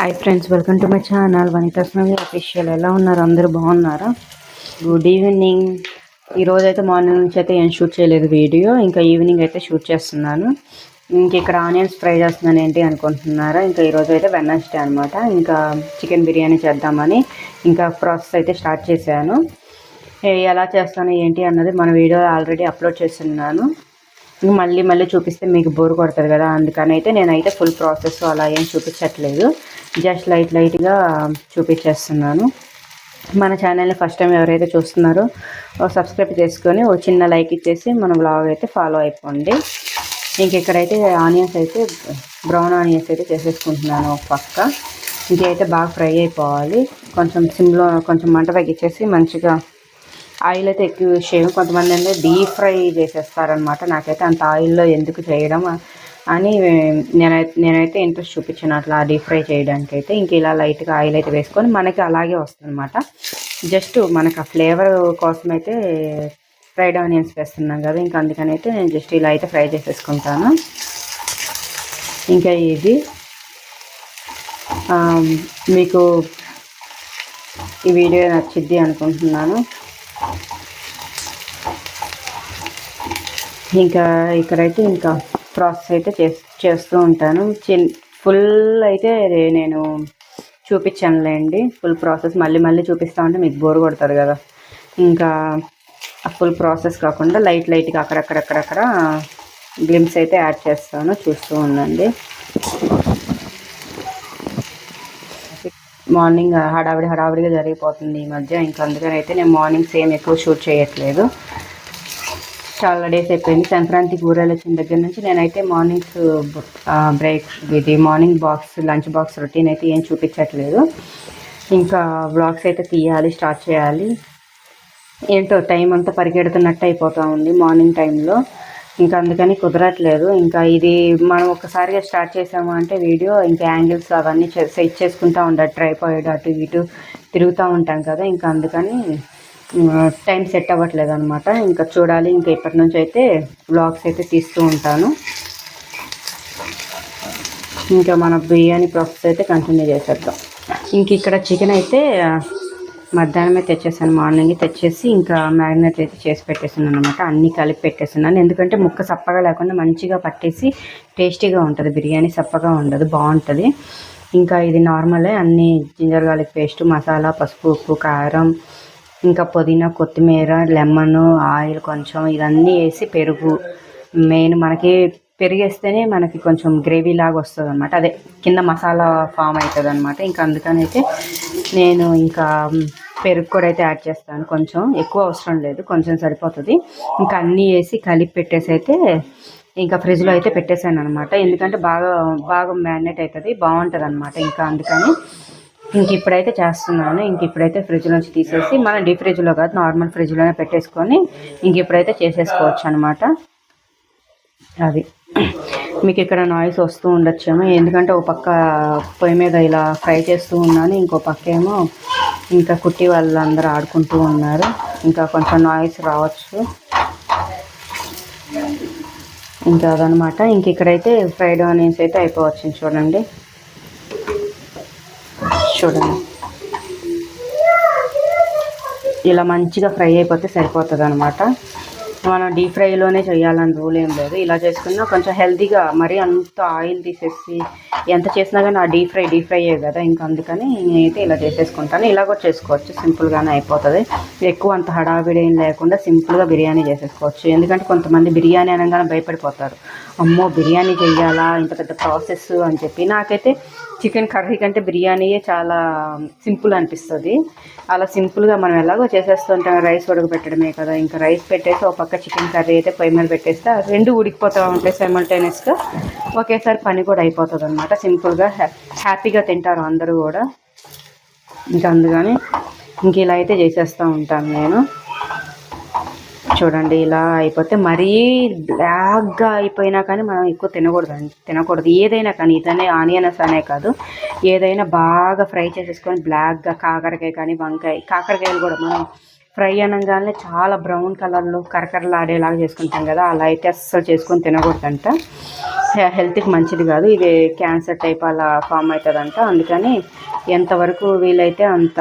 Hi friends welcome to my channel వనితాస్నవి official ఎలా ఉన్నారు? అందరూ బాగున్నారా? గుడ్ ఈవినింగ్ ఈరోజు అయితే మార్నింగ్ నుంచి అయితే ఏం షూట్ చేయలేదు వీడియో. ఇంకా ఈవినింగ్ అయితే షూట్ చేస్తున్నాను. ఇంక ఇక్కడ ఆనియన్స్ ఫ్రై చేస్తున్నాను ఏంటి అనుకుంటున్నారా? ఇంకా ఈరోజు అయితే వెన్నస్డే అనమాట ఇంకా చికెన్ బిర్యానీ చేద్దామని ఇంకా ప్రాసెస్ అయితే స్టార్ట్ చేశాను. ఎలా చేస్తాను ఏంటి అన్నది మన వీడియో ఆల్రెడీ అప్లోడ్ చేస్తున్నాను. ఇంక మళ్ళీ మళ్ళీ చూపిస్తే మీకు బోర్ కొడుతుంది కదా. అందుకని అయితే నేనైతే ఫుల్ ప్రాసెస్ అలా ఏం చూపించట్లేదు. జస్ట్ లైట్ లైట్గా చూపించేస్తున్నాను. మన ఛానల్ని ఫస్ట్ టైం ఎవరైతే చూస్తున్నారో సబ్స్క్రైబ్ చేసుకొని ఓ చిన్న లైక్ ఇచ్చేసి మన బ్లాగ్ అయితే ఫాలో అయిపోండి. ఇంకెక్కడైతే ఆనియన్స్ అయితే బ్రౌన్ ఆనియన్స్ అయితే చేసేసుకుంటున్నాను ఒక పక్క. ఇంకైతే బాగా ఫ్రై అయిపోవాలి. కొంచెం సిమ్లో కొంచెం మంట తగ్గించేసి మంచిగా ఆయిల్ అయితే ఎక్కువ యూజ్ చేయము. కొంతమంది అంటే డీప్ ఫ్రై చేసేస్తారనమాట నాకైతే అంత ఆయిల్లో ఎందుకు చేయడం అని నేనైతే నేనైతే ఇంట్రెస్ట్ చూపించాను. అట్లా డీప్ ఫ్రై చేయడానికి అయితే ఇంక ఇలా లైట్గా ఆయిల్ అయితే వేసుకొని మనకి అలాగే వస్తుందన్నమాట. జస్ట్ మనకు ఆ ఫ్లేవర్ కోసం అయితే ఫ్రైడ్ ఆనియన్స్ వేస్తున్నాం కదా ఇంకా అందుకని అయితే నేను జస్ట్ ఇలా అయితే ఫ్రై చేసేసుకుంటాను. ఇంకా ఇది మీకు ఈ వీడియో నచ్చిద్ది అనుకుంటున్నాను. ఇంకా ఇక్కడైతే ఇంకా ప్రాసెస్ అయితే చేస్- చేస్తూ ఉంటాను. చిన్ ఫుల్ అయితే నేను చూపించానులేండి. ఫుల్ ప్రాసెస్ మళ్ళీ మళ్ళీ చూపిస్తా ఉంటే మీకు బోర్ కొడతారు కదా. ఇంకా ఆ ఫుల్ ప్రాసెస్ కాకుండా లైట్ లైట్గా అక్కడక్కడక్కడక్కడ గ్లిమ్స్ అయితే యాడ్ చేస్తాను. చూస్తూ ఉండండి. మార్నింగ్ హడావిడి హడావిడిగా జరిగిపోతుంది ఈ మధ్య. ఇంకా అందుకని అయితే నేను మార్నింగ్ సేమ్ ఎక్కువ షూట్ చేయట్లేదు. చాలా డేస్ అయిపోయింది. సంక్రాంతి కూరలు వచ్చిన దగ్గర నుంచి నేనైతే మార్నింగ్స్ బ్రేక్ ఇది morning box lunch box routine అయితే ఏం చూపించట్లేదు. ఇంకా బ్లాగ్స్ అయితే తీయాలి స్టార్ట్ చేయాలి. ఏంటో టైం అంతా పరిగెడుతున్నట్టు అయిపోతూ ఉంది మార్నింగ్ టైంలో ఇంకా అందుకని కుదరట్లేదు. ఇంకా ఇది మనం ఒక్కసారిగా స్టార్ట్ చేసాము అంటే వీడియో ఇంకా యాంగిల్స్ అవన్నీ సెట్ చేసుకుంటూ ఉండాలి. ట్రైపాయిడ్ అటు ఇటు తిరుగుతూ ఉంటాం కదా. ఇంకా అందుకని టైం సెట్ అవ్వట్లేదు అనమాట ఇంకా చూడాలి ఇంకా ఇప్పటి నుంచి అయితే బ్లాగ్స్ అయితే తీస్తూ ఉంటాను. ఇంకా మన బిర్యానీ ప్రాసెస్ అయితే కంటిన్యూ చేసేద్దాం. ఇంక ఇక్కడ చికెన్ అయితే మధ్యాహ్నమే తెచ్చేసాను. మార్నింగ్ తెచ్చేసి ఇంకా మ్యారినేట్ అయితే చేసి పెట్టేసాను అనమాట అన్నీ కలిపి పెట్టేస్తున్నాను. ఎందుకంటే ముక్క సప్పగా లేకుండా మంచిగా పట్టేసి టేస్టీగా ఉంటుంది. బిర్యానీ సప్పగా ఉండదు బాగుంటుంది. ఇంకా ఇది నార్మలే అన్ని జింజర్ గార్లిక్ పేస్ట్ మసాలా పసుపు ఉప్పు కారం ఇంకా పుదీనా కొత్తిమీర లెమన్ ఆయిల్ కొంచెం ఇవన్నీ వేసి పెరుగు. మెయిన్ మనకి పెరిగేస్తేనే మనకి కొంచెం గ్రేవీ లాగా వస్తుంది అనమాట అదే కింద మసాలా ఫామ్ అవుతుంది అనమాట ఇంకా అందుకని అయితే నేను ఇంకా పెరుగు కూడా అయితే యాడ్ చేస్తాను. కొంచెం ఎక్కువ అవసరం లేదు కొంచెం సరిపోతుంది. ఇంకా అన్నీ వేసి కలిపి పెట్టేసి అయితే ఇంకా ఫ్రిడ్జ్లో అయితే పెట్టేశాను అనమాట ఎందుకంటే బాగా బాగా మ్యారినేట్ అవుతుంది బాగుంటుంది అనమాట ఇంకా అందుకని ఇంక ఇప్పుడైతే చేస్తున్నాను. ఇంక ఇప్పుడైతే ఫ్రిడ్జ్ నుంచి తీసేసి మనం డీప్ ఫ్రిడ్జ్లో కాదు నార్మల్ ఫ్రిడ్జ్లోనే పెట్టేసుకొని ఇంక ఇప్పుడైతే చేసేసుకోవచ్చు అనమాట అది. మీకు ఇక్కడ నాయిస్ వస్తూ ఉండొచ్చేమో. ఎందుకంటే ఒక పక్క పొయ్యి మీద ఇలా ఫ్రై చేస్తూ ఉన్నాను. ఇంకో పక్క ఏమో ఇంకా కుట్టి వాళ్ళందరూ ఆడుకుంటూ ఉన్నారు. ఇంకా కొంచెం నాయిస్ రావచ్చు. ఇంకా అదనమాట ఇంక ఇక్కడైతే ఫ్రైడ్ ఆనియన్స్ అయితే అయిపోవచ్చు చూడండి. చూడండి. ఇలా మంచిగా ఫ్రై అయిపోతే సరిపోతుంది అనమాట మనం డీప్ ఫ్రైలోనే చేయాలని రూల్ ఏం లేదు. ఇలా చేసుకున్నా కొంచెం హెల్తీగా మరీ అంత ఆయిల్ తీసేసి ఎంత చేసినా కానీ ఆ డీప్ ఫ్రై డీప్ ఫ్రైయే కదా ఇంకా అందుకని నేనైతే ఇలా చేసేసుకుంటాను. ఇలా కూడా చేసుకోవచ్చు సింపుల్గానే అయిపోతుంది. ఎక్కువ అంత హడావిడి ఏం లేకుండా సింపుల్గా బిర్యానీ చేసేసుకోవచ్చు. ఎందుకంటే కొంతమంది బిర్యానీ అనగానే భయపడిపోతారు. అమ్మో బిర్యానీ చేయాలా ఇంత పెద్ద ప్రాసెస్ అని చెప్పి. నాకైతే చికెన్ కర్రీ కంటే బిర్యానీయే చాలా సింపుల్ అనిపిస్తుంది. అలా సింపుల్గా మనం ఎలాగో చేసేస్తుంటాం. రైస్ ఉడకబెట్టడమే కదా. ఇంకా రైస్ పెట్టేసి ఒక పక్క చికెన్ కర్రీ అయితే పొయ్యి మీద పెట్టేస్తే రెండు ఉడికిపోతూ ఉంటాయి సైమల్టేనియస్గా ఒకేసారి పని కూడా అయిపోతుంది అనమాట సింపుల్గా హ్యాపీగా తింటారు అందరూ కూడా. ఇంకా అందుకని ఇంక ఇలా అయితే చేసేస్తూ ఉంటాను నేను. చూడండి ఇలా అయిపోతే మరీ బ్లాక్గా అయిపోయినా కానీ మనం ఎక్కువ తినకూడదు తినకూడదు. ఏదైనా కానీ ఇదనే ఆనియన్స్ అనే కాదు. ఏదైనా బాగా ఫ్రై చేసేసుకొని బ్లాక్గా కాకరకాయ కానీ వంకాయ కాకరకాయలు కూడా మనం ఫ్రై అనగానే చాలా బ్రౌన్ కలర్లో కరకరలాడేలాగా చేసుకుంటాం కదా అలా అయితే అస్సలు చేసుకొని తినకూడదంట. హెల్త్కి మంచిది కాదు. ఇది క్యాన్సర్ టైప్ అలా ఫామ్ అవుతుందంట. అందుకని ఎంతవరకు వీలైతే అంత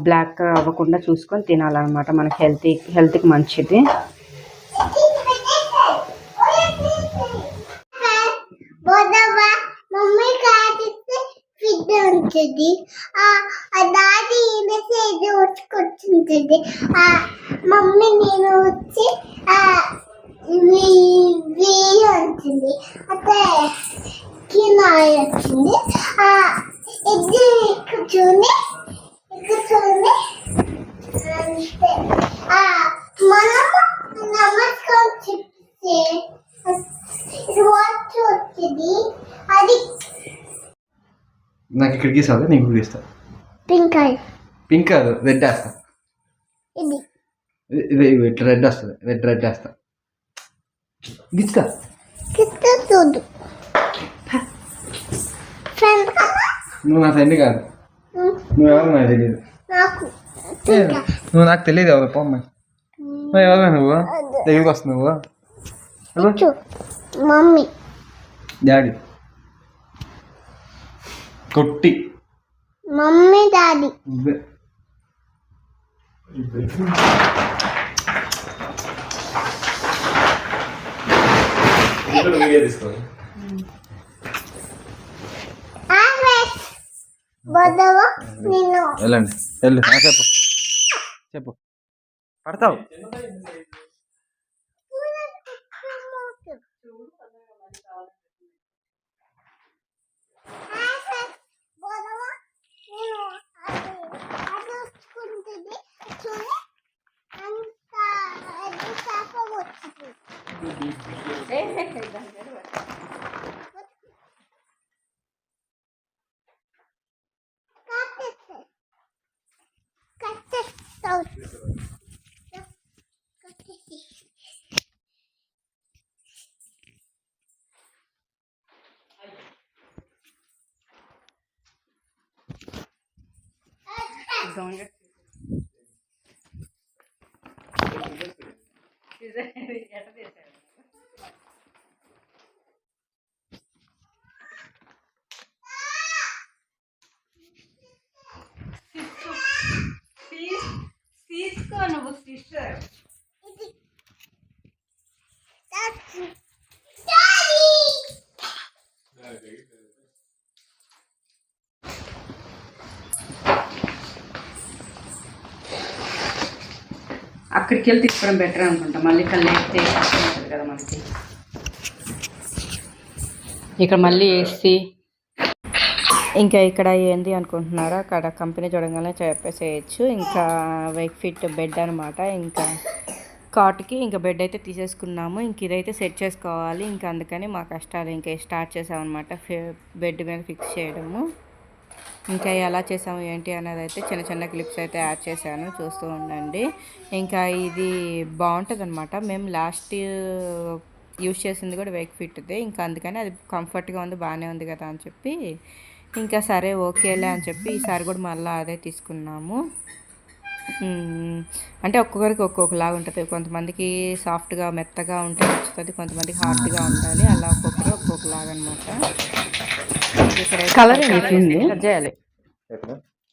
బ్లాక్ అవ్వకుండా చూసుకొని తినాలన్నమాట మనకి హెల్తీ హెల్త్కి మంచిది బోధవ మమ్మీ కాటిస్తే ఫిడ్ ఉంటుంది ఆ ఆ దాది మెసేజ్ వచ్చుకొచ్చుంటుంది ఆ మమ్మీ నేను వచ్చి ఆ ఉంటుంది అయితే కింద వచ్చింది ఆ ఇద్దరు కూర్చొని అంతే నమస్కారం చెప్తే వాచ్ వచ్చింది అది నాకు ఇక్కడ గీసావు? నీకు గీస్తా. పింక్ పింక్ కాదు రెడ్ వేస్తా. ఇది. ఇది- ఇట్లా రెడ్ వస్తుంది. రెడ్ రెడ్ వేస్తా. చూడు ఫ్రెండ్ కదా నువ్వు నా ఫ్రెండ్ కాదు. నువ్వెవరు నాకు తెలియదు నాకు నువ్వు నాకు తెలియదు ఎవరు పోమ్మ నువ్వు ఎవరు నువ్వు? దగ్గరికి వస్తుంది నువ్వు. మమ్మీ. డాడీ. కొట్టి. Mummy daddy. నువ్వే. బోధవ నేను వెళ్ళండి. వెళ్ళు. చెప్పు. చెప్పు. పడతావు. బోధవ Bisonha. Né? Fizeram. అక్కడికి వెళ్ళి తీసుకోవడం బెటర్ అనుకుంటా. మళ్ళీ ఇక్కడ లేకపోతే కష్టం ఉంటుంది కదా మనకి. ఇక్కడ మళ్ళీ వేసి ఇంకా ఇక్కడ ఏంది అనుకుంటున్నారా? అక్కడ కంపెనీ చూడగానే చెప్పేసేయచ్చు. ఇంకా వైక్ ఫిట్ బెడ్ అనమాట ఇంకా కాట్కి ఇంకా బెడ్ అయితే తీసేసుకున్నాము. ఇంక ఇదైతే సెట్ చేసుకోవాలి. ఇంకా అందుకని మా కష్టాలు ఇంకా స్టార్ట్ చేసామన్నమాట. బెడ్ మీద ఫిక్స్ చేయడము. ఇంకా ఎలా చేసాము ఏంటి అనేది అయితే చిన్న చిన్న క్లిప్స్ అయితే యాడ్ చేశాను చూస్తూ ఉండండి. ఇంకా ఇది బాగుంటుంది అనమాట మేము లాస్ట్ యూజ్ చేసింది కూడా వేక్ ఫిట్దే ఇంకా అందుకని అది కంఫర్ట్గా ఉంది బాగానే ఉంది కదా అని చెప్పి ఇంకా సరే ఓకేలే అని చెప్పి ఈసారి కూడా మళ్ళీ అదే తీసుకున్నాము. అంటే ఒక్కొక్కరికి ఒక్కొక్కలాగా ఉంటుంది. కొంతమందికి సాఫ్ట్గా మెత్తగా ఉంటే నచ్చుతుంది కొంతమందికి హార్డ్గా ఉండాలి. అలా ఒక్కొక్కరు ఒక్కొక్కలాగా అనమాట కలర్ చేయాలి.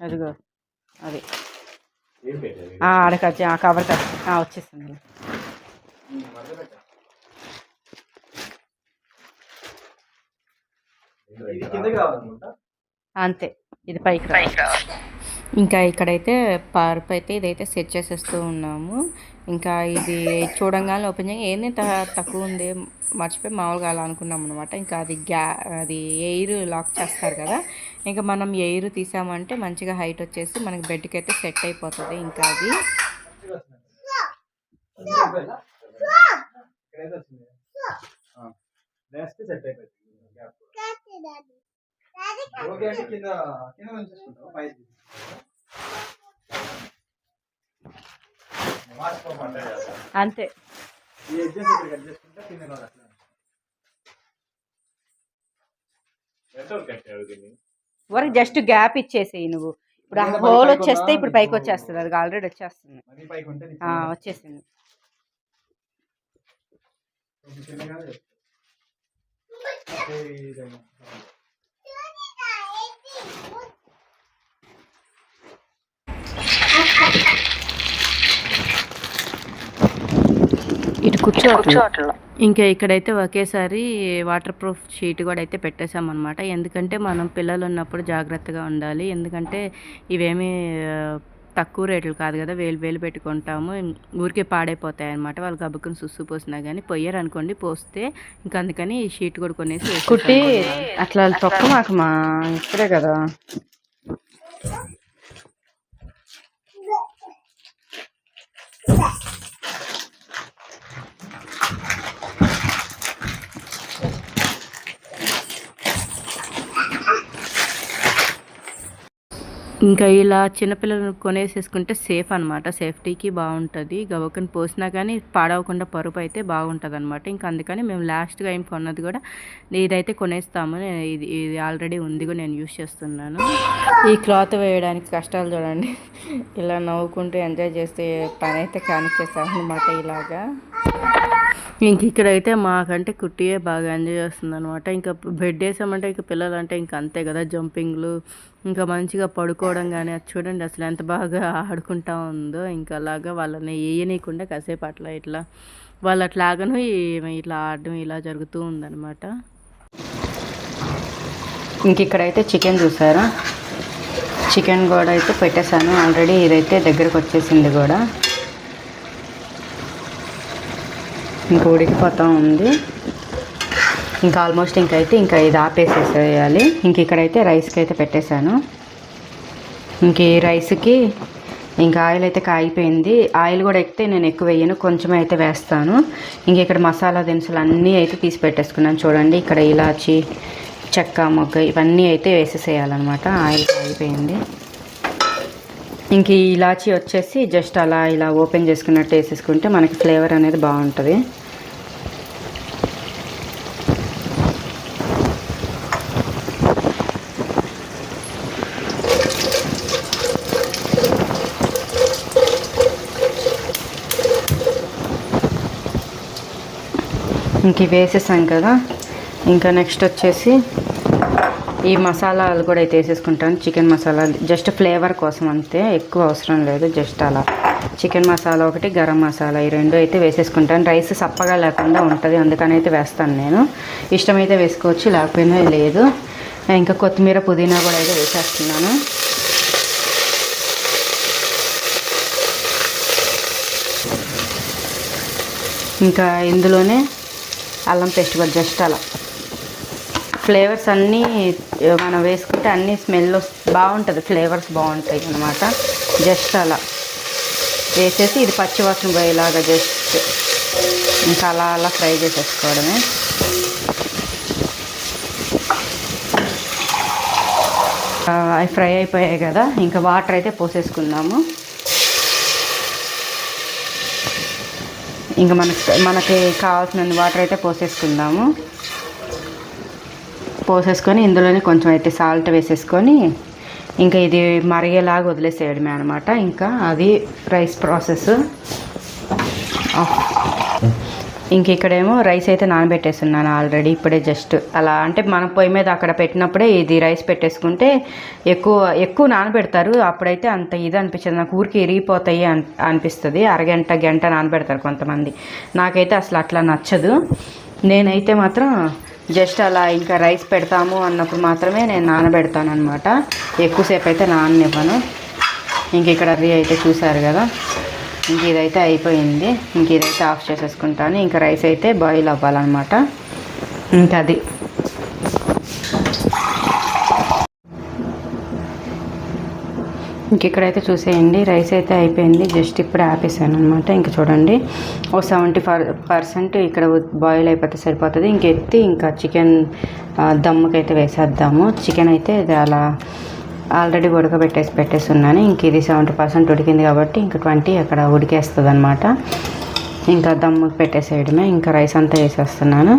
అదిగో అది. ఆడకొచ్చి ఆ కవర్ వచ్చేసింది. ఇది కిందకి రావాలనుకుంటా? అంతే. ఇది పైకి రావాలి. ఇంకా ఇక్కడైతే పరుపు అయితే ఇదైతే సెట్ చేసేస్తూ ఉన్నాము. ఇంకా ఇది చూడంగానే ఓపెన్ చేయ. ఏంది త- తక్కువ ఉంది? మర్చిపోయి మామూలుగా అలా అనుకున్నాం అనమాట ఇంకా అది గ్యా అది ఎయిర్ లాక్ చేస్తారు కదా. ఇంకా మనం ఎయిర్ తీసామంటే మంచిగా హైట్ వచ్చేసి మనకి బెడ్కి అయితే సెట్ అయిపోతుంది. ఇంకా అది సెట్ అంతే. వరకు జస్ట్ గ్యాప్ ఇచ్చేసేయి నువ్వు. ఇప్పుడు ఆ హోల్ వచ్చేస్తే ఇప్పుడు పైకి వచ్చేస్తుంది. అది ఆల్రెడీ వచ్చేస్తుంది. మరీ పైకి ఉంటే నీకు ఆ, వచ్చేసింది. కూర్చోవట్లేదు. ఇంకా ఇక్కడైతే ఒకేసారి వాటర్ ప్రూఫ్ షీట్ కూడా అయితే పెట్టేశామన్నమాట. ఎందుకంటే మనం పిల్లలు ఉన్నప్పుడు జాగ్రత్తగా ఉండాలి. ఎందుకంటే ఇవేమీ తక్కువ రేట్లు కాదు కదా. వేలు వేలు పెట్టుకుంటాము. ఊరికే పాడైపోతాయి అనమాట వాళ్ళు గబుక్కుని సుస్సు పోసినా కానీ పొయ్యారు అనుకోండి పోస్తే ఇంకా అందుకని ఈ షీట్ కూడా కొనేసి కుట్టి అట్లా తొక్క మాకు మా ఇప్పుడే కదా. ఇంకా ఇలా చిన్నపిల్లలు కొనేసేసుకుంటే సేఫ్ అనమాట సేఫ్టీకి బాగుంటుంది. గవకని పోసినా కానీ పాడవకుండా పరుపు అయితే బాగుంటుంది అనమాట ఇంకా అందుకని మేము లాస్ట్గా ఏం కొన్నది కూడా ఇదైతే కొనేస్తాము ఇది ఇది ఆల్రెడీ ఉంది కూడా నేను యూస్ చేస్తున్నాను. ఈ క్లాత్ వేయడానికి కష్టాలు చూడండి. ఇలా నవ్వుకుంటూ ఎంజాయ్ చేస్తే పని అయితే కానిచ్చేస్తాను అనమాట ఇలాగా. ఇంక ఇక్కడైతే మాకంటే కుట్టియే బాగా ఎంజాయ్ చేస్తుంది అనమాట ఇంకా బెడ్ వేసామంటే ఇంకా పిల్లలు అంటే ఇంకా అంతే కదా జంపింగ్లు ఇంకా మంచిగా పడుకోవడం కానీ అది చూడండి అసలు ఎంత బాగా ఆడుకుంటా ఉందో. ఇంకా అలాగా వాళ్ళని వేయనీయకుండా కాసేపు అట్లా ఇట్లా వాళ్ళు అట్లాగను ఇట్లా ఆడడం ఇలా జరుగుతూ ఉందన్నమాట. ఇంక ఇక్కడైతే చికెన్ చూసారా? చికెన్ కూడా అయితే పెట్టేశాను. ఆల్రెడీ ఇదైతే దగ్గరకు వచ్చేసింది కూడా. ఇంకా ఉడికిపోతూ ఉంది. ఇంకా ఆల్మోస్ట్ ఇంకైతే ఇంకా ఇది ఆపేసేసేయాలి. ఇంక ఇక్కడైతే రైస్కి అయితే పెట్టేశాను. ఇంక ఈ రైస్కి ఇంకా ఆయిల్ అయితే కాగిపోయింది ఆయిల్ కూడా ఎక్కితే నేను ఎక్కువ వేయను కొంచెం అయితే వేస్తాను. ఇంక ఇక్కడ మసాలా దినుసులు అన్నీ అయితే తీసి పెట్టేసుకున్నాను చూడండి. ఇక్కడ ఇలాచి చెక్క మొగ్గ ఇవన్నీ అయితే వేసేసేయాలన్నమాట. ఆయిల్ కాగిపోయింది ఇంక ఈ ఇలాచి వచ్చేసి జస్ట్ అలా ఇలా ఓపెన్ చేసుకున్నట్టు వేసేసుకుంటే మనకి ఫ్లేవర్ అనేది బాగుంటుంది. ఇంక వేసేసాం కదా. ఇంకా నెక్స్ట్ వచ్చేసి ఈ మసాలాలు కూడా అయితే వేసేసుకుంటాను. చికెన్ మసాలా జస్ట్ ఫ్లేవర్ కోసం అంతే ఎక్కువ అవసరం లేదు జస్ట్ అలా. చికెన్ మసాలా ఒకటి గరం మసాలా ఈ రెండు అయితే వేసేసుకుంటాను. రైస్ సప్పగా లేకుండా ఉంటుంది అందుకని అయితే వేస్తాను నేను. ఇష్టమైతే వేసుకోవచ్చు లేకపోయినా లేదు. ఇంకా కొత్తిమీర పుదీనా కూడా అయితే వేసేస్తున్నాను. ఇంకా ఇందులోనే అల్లం పేస్ట్ కూడా జస్ట్ అలా. ఫ్లేవర్స్ అన్నీ మనం వేసుకుంటే అన్నీ స్మెల్ బాగుంటుంది. ఫ్లేవర్స్ బాగుంటాయి అన్నమాట. జస్ట్ అలా. వేసేసి ఇది పచ్చివాసన పోయేలాగా జస్ట్ ఇంకా అలా అలా ఫ్రై చేసేసుకోవడమే. అవి ఫ్రై అయిపోయాయి కదా. ఇంకా వాటర్ అయితే పోసేసుకుందాము. ఇంకా మనకి మనకి కావాల్సిన వాటర్ అయితే పోసేసుకుందాము. పోసేసుకొని ఇందులోనే కొంచెం అయితే సాల్ట్ వేసేసుకొని ఇంకా ఇది మరిగేలాగా వదిలేసేయడమే అనమాట ఇంకా అది రైస్ ప్రాసెస్ ఇంక ఇక్కడేమో రైస్ అయితే నానబెట్టేస్తున్నాను ఆల్రెడీ ఇప్పుడే జస్ట్. అలా అంటే మన పొయ్యి మీద అక్కడ పెట్టినప్పుడే ఇది రైస్ పెట్టేసుకుంటే ఎక్కువ ఎక్కువ నానబెడతారు. అప్పుడైతే అంత ఇది అనిపించదు. నాకు ఊరికి ఇరిగిపోతాయి అని అనిపిస్తుంది. అరగంట గంట నానబెడతారు కొంతమంది. నాకైతే అసలు అట్లా నచ్చదు. నేనైతే మాత్రం జస్ట్ అలా ఇంకా రైస్ పెడతాము అన్నప్పుడు మాత్రమే నేను నానబెడతాను అనమాట ఎక్కువసేపు అయితే నాననివ్వను. ఇంక ఇక్కడ అది అయితే చూసారు కదా. ఇంక ఇదైతే అయిపోయింది. ఇంక ఇదైతే ఆఫ్ చేసేసుకుంటాను. ఇంకా రైస్ అయితే బాయిల్ అవ్వాలన్నమాట. ఇంకా అది. ఇంక ఇక్కడైతే చూసేయండి. రైస్ అయితే అయిపోయింది. జస్ట్ ఇప్పుడే ఆపేసాను అనమాట ఇంక చూడండి. ఓ సెవెంటీ పర్సెంట్ ఇక్కడ బాయిల్ అయిపోతే సరిపోతుంది. ఇంక ఎత్తి ఇంకా చికెన్ దమ్ముకైతే అయితే వేసేద్దాము. చికెన్ అయితే ఇది అలా ఆల్రెడీ ఉడకబెట్టేసి పెట్టేసి ఉన్నాను ఇంక ఇది సెవెంటీ పర్సెంట్ ఉడికింది కాబట్టి ఇంక ట్వంటీ అక్కడ ఉడికేస్తుంది అనమాట ఇంకా దమ్ము పెట్టేసేయడమే. ఇంకా రైస్ అంతా వేసేస్తున్నాను.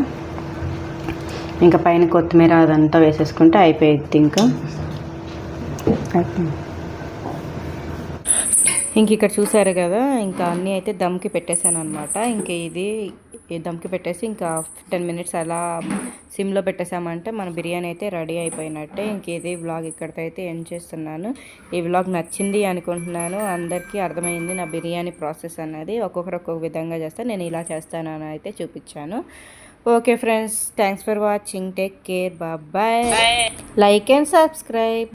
ఇంకా పైన కొత్తిమీర అదంతా వేసేసుకుంటే అయిపోయింది ఇంకా. ఇంక ఇక్కడ చూసారు కదా ఇంకా అన్నీ అయితే దమ్కి పెట్టేశాను అనమాట ఇంక ఇది దమ్కి పెట్టేసి ఇంకా టెన్ మినిట్స్ అలా సిమ్లో పెట్టేసామంటే మన బిర్యానీ అయితే రెడీ అయిపోయినట్టే. ఇంక ఇది వ్లాగ్ ఇక్కడితో అయితే ఎండ్ చేస్తున్నాను. ఈ వ్లాగ్ నచ్చింది అనుకుంటున్నాను. అందరికీ అర్థమైంది నా బిర్యానీ ప్రాసెస్ అన్నది. ఒక్కొక్కరు ఒక్కొక్క విధంగా చేస్తే నేను ఇలా చేస్తాను అని అయితే చూపించాను. Okay friends thanks for watching. Take care. Bye. Like and subscribe.